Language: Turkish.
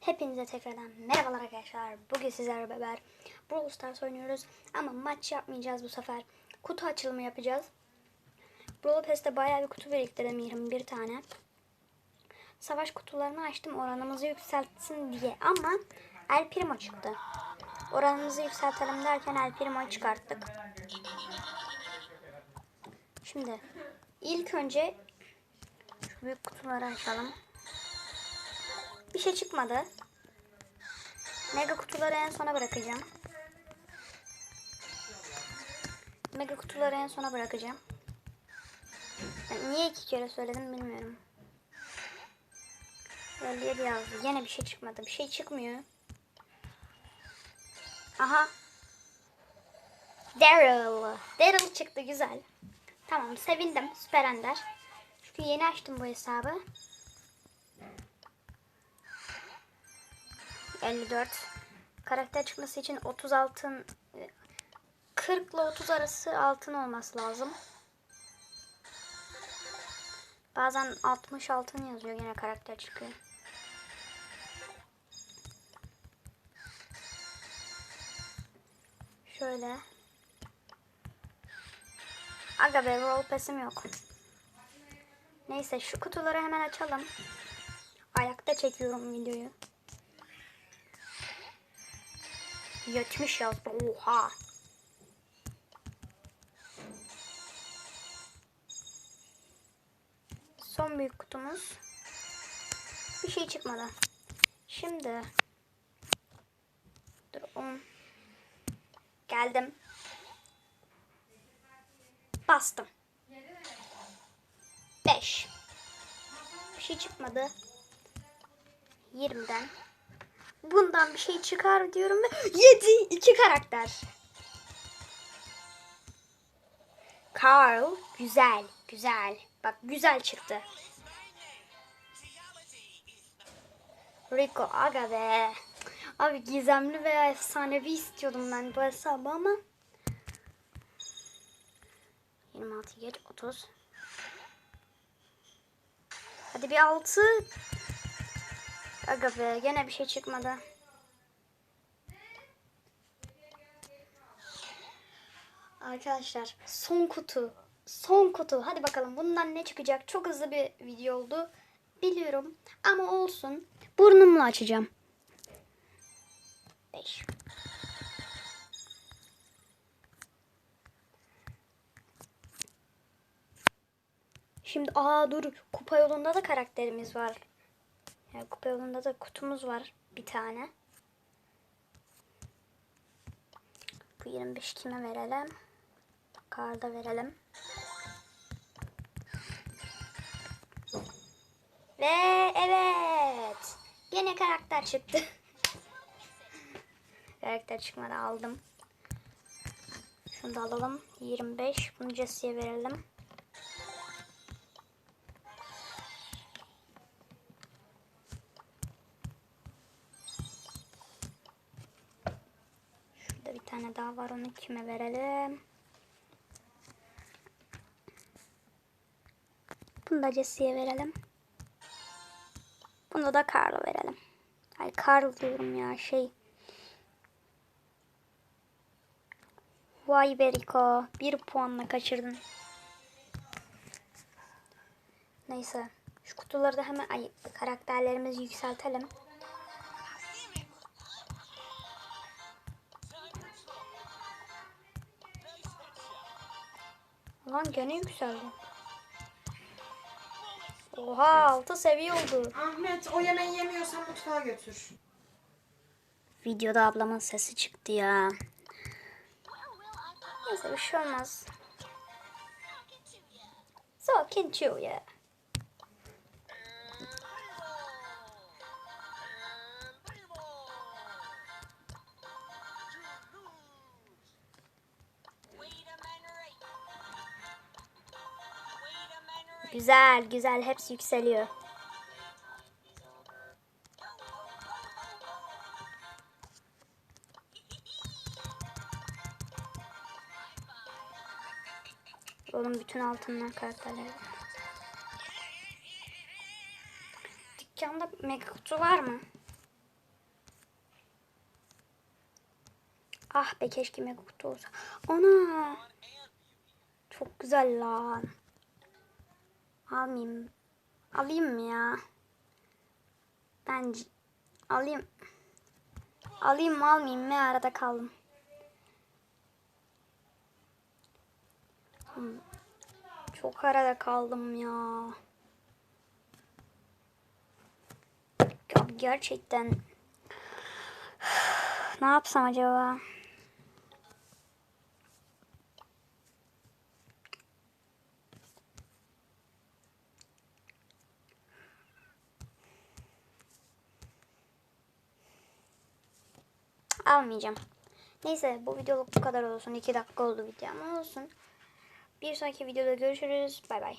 Hepinize tekrardan merhabalar arkadaşlar. Bugün sizlerle beraber Brawl Stars oynuyoruz. Ama maç yapmayacağız bu sefer. Kutu açılımı yapacağız. Brawl Pass'te bayağı bir kutu biriktirdim 21 tane. Savaş kutularını açtım oranımızı yükseltsin diye ama El Primo çıktı. Oranımızı yükseltelim derken El Primo'yu çıkarttık. Şimdi ilk önce şu büyük kutuları açalım. Bir şey çıkmadı. Mega kutuları en sona bırakacağım. Mega kutuları en sona bırakacağım. Ben niye iki kere söyledim bilmiyorum. 57 yazdı. Yine bir şey çıkmadı. Bir şey çıkmıyor. Aha. Daryl. Daryl çıktı güzel. Tamam sevindim. Süper Ender. Çünkü yeni açtım bu hesabı. 54. Karakter çıkması için 30 altın 40 ile 30 arası altın olması lazım. Bazen 60 altın yazıyor yine karakter çıkıyor. Şöyle. Aga be roll pass'im yok. Neyse şu kutuları hemen açalım. Ayakta çekiyorum videoyu. 70 yazdı. Oha. Son büyük kutumuz. Bir şey çıkmadı. Şimdi dur 10 geldim. Bastım. 5 Bir şey çıkmadı. 20'den bundan bir şey çıkar diyorum ve 7 iki karakter. Carl güzel güzel. Bak güzel çıktı. Rico aga be. Abi gizemli veya efsanevi istiyordum ben bu hesabı ama 26 geç 30 Hadi bir 6 Aga be gene bir şey çıkmadı. Arkadaşlar son kutu. Son kutu. Hadi bakalım bundan ne çıkacak? Çok hızlı bir video oldu. Biliyorum ama olsun. Burnumla açacağım. 5. Şimdi aa dur kupa yolunda da karakterimiz var. Yani kupa yolunda da kutumuz var bir tane. Bu 25 kime verelim? Karda verelim. Ve evet. Yine karakter çıktı. karakter çıkmadı aldım. Şunu da alalım. 25. Bunu Jesse'ye verelim. Tane daha var. Onu kime verelim? Bunu da Jesse'ye verelim. Bunu da Carl'a verelim. Ay Carl diyorum ya şey. Vay Beriko. Bir puanla kaçırdın. Neyse. Şu kutuları da hemen ay, karakterlerimizi yükseltelim. Lan gene yükseldi. Oha 6 seviye oldu. Ahmet o yemeği yemiyorsan mutfağa götür. Videoda ablamın sesi çıktı ya. Neyse bir şey olmaz. Sakin çiğ ya. Güzel güzel hepsi yükseliyor. Oğlum bütün altınlar kartları. Dükkanda mega kutu var mı? Ah be keşke mega kutu olsa. Ana! Çok güzel lan. Almayayım. Alayım mı ya? Bence alayım. Alayım mı almayayım mı arada kaldım. Hmm. Çok arada kaldım ya. Ya gerçekten ne yapsam acaba? Almayacağım. Neyse bu videoluk bu kadar olsun. 2 dakika oldu video ama olsun. Bir sonraki videoda görüşürüz. Bay bay.